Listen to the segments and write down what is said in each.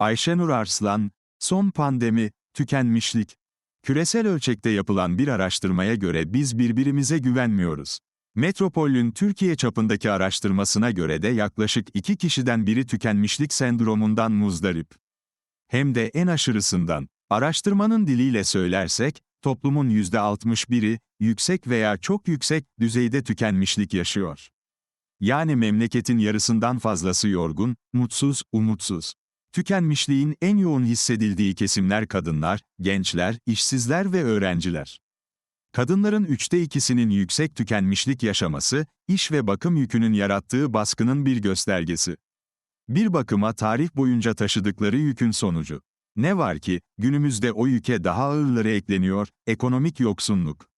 Ayşenur Arslan, son pandemi, tükenmişlik. Küresel ölçekte yapılan bir araştırmaya göre biz birbirimize güvenmiyoruz. Metropol'ün Türkiye çapındaki araştırmasına göre de yaklaşık iki kişiden biri tükenmişlik sendromundan muzdarip. Hem de en aşırısından. Araştırmanın diliyle söylersek, toplumun %61'i, yüksek veya çok yüksek düzeyde tükenmişlik yaşıyor. Yani memleketin yarısından fazlası yorgun, mutsuz, umutsuz. Tükenmişliğin en yoğun hissedildiği kesimler kadınlar, gençler, işsizler ve öğrenciler. Kadınların üçte ikisinin yüksek tükenmişlik yaşaması, iş ve bakım yükünün yarattığı baskının bir göstergesi. Bir bakıma tarih boyunca taşıdıkları yükün sonucu. Ne var ki, günümüzde o yüke daha ağırları ekleniyor, ekonomik yoksunluk.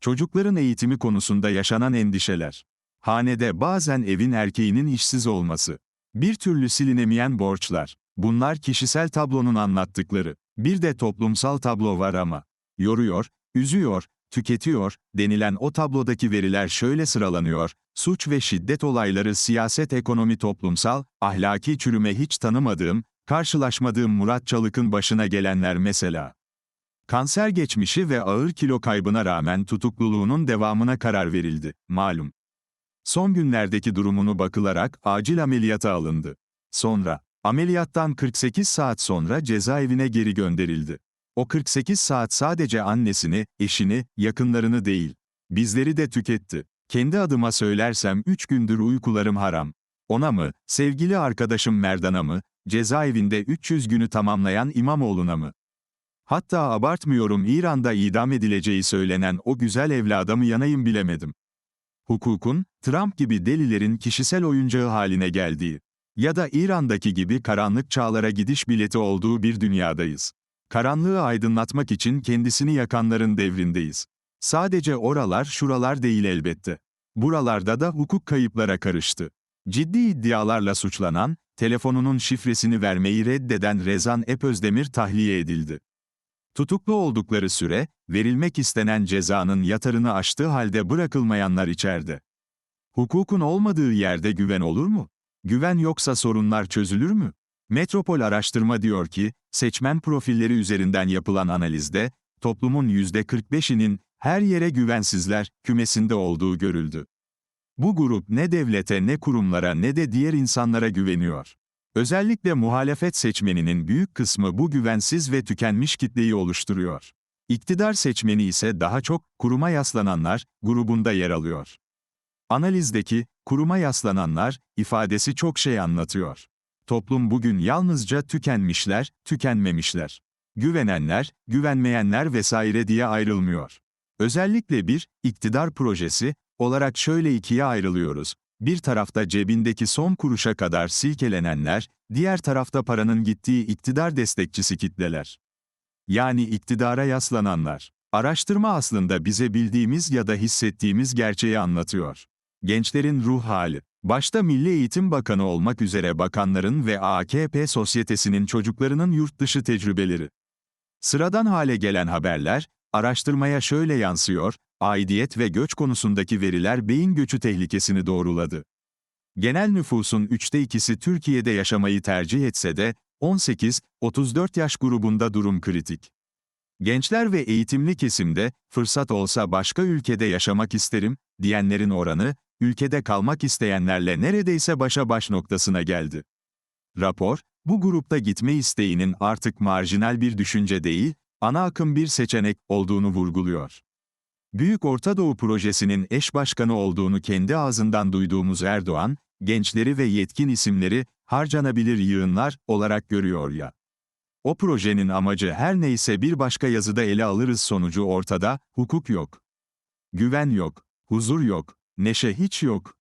Çocukların eğitimi konusunda yaşanan endişeler. Hanede bazen evin erkeğinin işsiz olması. Bir türlü silinemeyen borçlar. Bunlar kişisel tablonun anlattıkları. Bir de toplumsal tablo var ama. Yoruyor, üzüyor, tüketiyor, denilen o tablodaki veriler şöyle sıralanıyor, suç ve şiddet olayları siyaset ekonomi toplumsal, ahlaki çürüme hiç tanımadığım, karşılaşmadığım Murat Çalık'ın başına gelenler mesela. Kanser geçmişi ve ağır kilo kaybına rağmen tutukluluğunun devamına karar verildi, malum. Son günlerdeki durumunu bakılarak acil ameliyata alındı. Sonra, ameliyattan 48 saat sonra cezaevine geri gönderildi. O 48 saat sadece annesini, eşini, yakınlarını değil, bizleri de tüketti. Kendi adıma söylersem 3 gündür uykularım haram. Ona mı, sevgili arkadaşım Merdan'a mı, cezaevinde 300 günü tamamlayan İmamoğlu'na mı? Hatta abartmıyorum İran'da idam edileceği söylenen o güzel evlada mı yanayım bilemedim. Hukukun, Trump gibi delilerin kişisel oyuncağı haline geldiği ya da İran'daki gibi karanlık çağlara gidiş bileti olduğu bir dünyadayız. Karanlığı aydınlatmak için kendisini yakanların devrindeyiz. Sadece oralar şuralar değil elbette. Buralarda da hukuk kayıplara karıştı. Ciddi iddialarla suçlanan, telefonunun şifresini vermeyi reddeden Rezan Epözdemir tahliye edildi. Tutuklu oldukları süre, verilmek istenen cezanın yatarını aştığı halde bırakılmayanlar içeride. Hukukun olmadığı yerde güven olur mu? Güven yoksa sorunlar çözülür mü? Metropol Araştırma diyor ki, seçmen profilleri üzerinden yapılan analizde, toplumun %45'inin her yere güvensizler kümesinde olduğu görüldü. Bu grup ne devlete ne kurumlara ne de diğer insanlara güveniyor. Özellikle muhalefet seçmeninin büyük kısmı bu güvensiz ve tükenmiş kitleyi oluşturuyor. İktidar seçmeni ise daha çok kuruma yaslananlar grubunda yer alıyor. Analizdeki kuruma yaslananlar ifadesi çok şey anlatıyor. Toplum bugün yalnızca tükenmişler, tükenmemişler. Güvenenler, güvenmeyenler vesaire diye ayrılmıyor. Özellikle bir iktidar projesi olarak şöyle ikiye ayrılıyoruz. Bir tarafta cebindeki son kuruşa kadar silkelenenler, diğer tarafta paranın gittiği iktidar destekçisi kitleler. Yani iktidara yaslananlar. Araştırma aslında bize bildiğimiz ya da hissettiğimiz gerçeği anlatıyor. Gençlerin ruh hali. Başta Milli Eğitim Bakanı olmak üzere bakanların ve AKP sosyetesinin çocuklarının yurt dışı tecrübeleri. Sıradan hale gelen haberler, araştırmaya şöyle yansıyor, aidiyet ve göç konusundaki veriler beyin göçü tehlikesini doğruladı. Genel nüfusun üçte ikisi Türkiye'de yaşamayı tercih etse de, 18-34 yaş grubunda durum kritik. Gençler ve eğitimli kesimde, fırsat olsa başka ülkede yaşamak isterim, diyenlerin oranı, ülkede kalmak isteyenlerle neredeyse başa baş noktasına geldi. Rapor, bu grupta gitme isteğinin artık marjinal bir düşünce değil, ana akım bir seçenek olduğunu vurguluyor. Büyük Orta Doğu Projesi'nin eş başkanı olduğunu kendi ağzından duyduğumuz Erdoğan, gençleri ve yetkin isimleri harcanabilir yığınlar olarak görüyor ya. O projenin amacı her neyse bir başka yazıda ele alırız sonucu ortada, hukuk yok. Güven yok, huzur yok, neşe hiç yok.